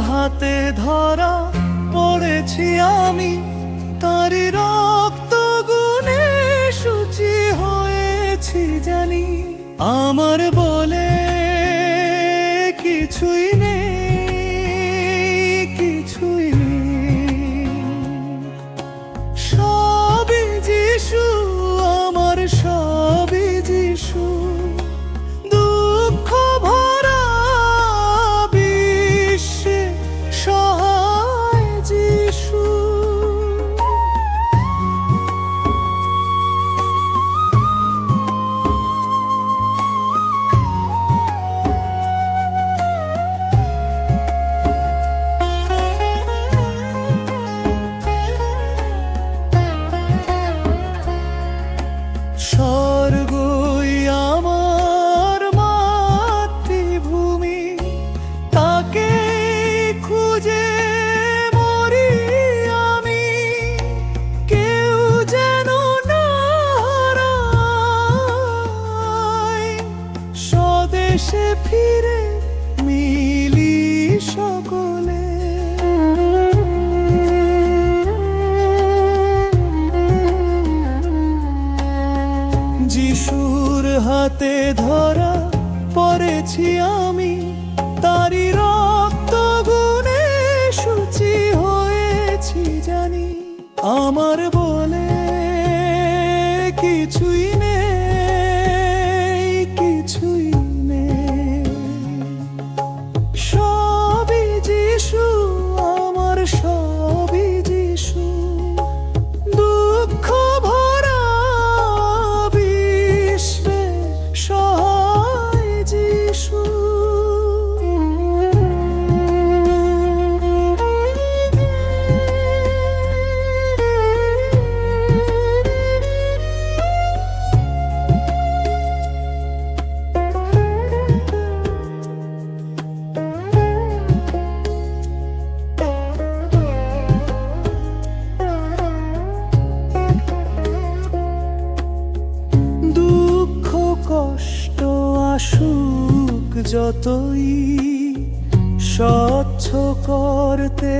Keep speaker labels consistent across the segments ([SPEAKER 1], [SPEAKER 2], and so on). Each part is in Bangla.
[SPEAKER 1] হাতে ধরা পড়েছি আমি। তারি রক্ত গুনে সূচি হয়েছি জানি। আমার সে ফিরে মিলি সকল কষ্ট আসুক যতই স্বচ্ছ করতে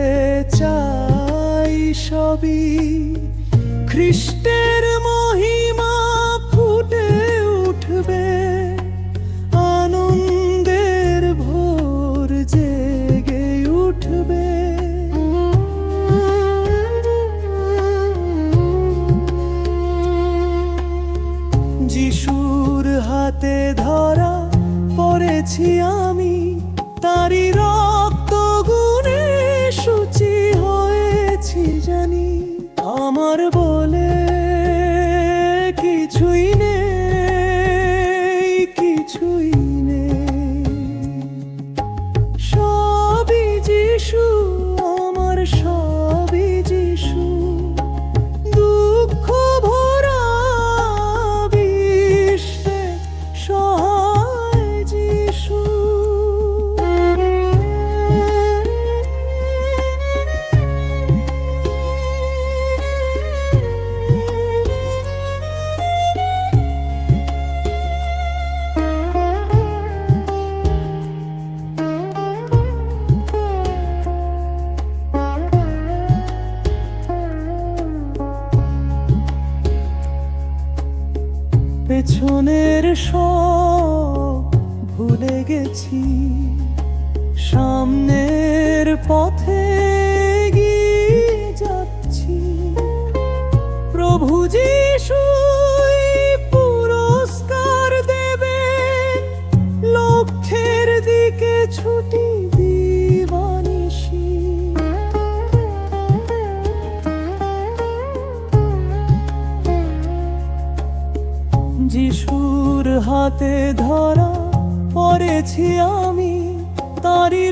[SPEAKER 1] চাই সবই। খ্রিস্টের হাতে ধরা পড়েছি আমি। তারি রক্ত গুণে সূচি হয়েছি জানি। আমার বলে জীবনের ভুলে গেছি। সামনের পথে হাতে ধরা পড়েছি আমি তারি